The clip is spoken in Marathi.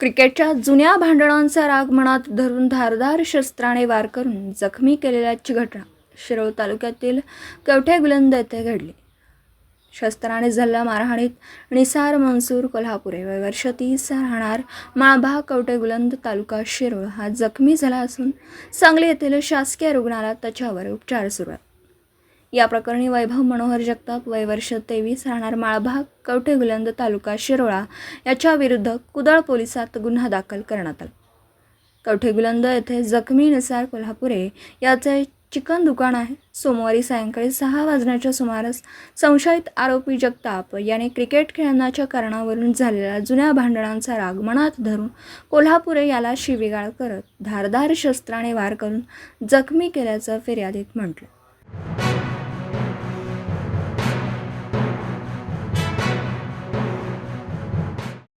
क्रिकेटच्या जुन्या भांडणांचा राग मनात धरून धारदार शस्त्राने वार करून जखमी केलेल्याची घटना शिरोळ तालुक्यातील कवठे गुलंद येथे घडली. शस्त्राने झालेल्या मारहाणीत निसार मनसूर कोल्हापुरे वय वर्ष तीस राहणार माळभा कवठे गुलंद तालुका शिरोळ हा जखमी झाला असून सांगली येथील शासकीय रुग्णालयात त्याच्यावर उपचार सुरू आहेत. या प्रकरणी वैभव मनोहर जगताप वय वर्ष तेवीस राहणार माळभाग कवठे गुलंद तालुका शिरोळा याच्या विरुद्ध कुदळ पोलिसात गुन्हा दाखल करण्यात आला. कवठे गुलंद येथे जखमी निसार कोल्हापुरे याचे चिकन दुकान आहे. सोमवारी सायंकाळी सहा वाजण्याच्या सुमारास संशयित आरोपी जगताप याने क्रिकेट खेळण्याच्या कारणावरून झालेल्या जुन्या भांडणांचा राग मनात धरून कोल्हापुरे याला शिवीगाळ करत धारदार शस्त्राने वार करून जखमी केल्याचं फिर्यादीत म्हटलं.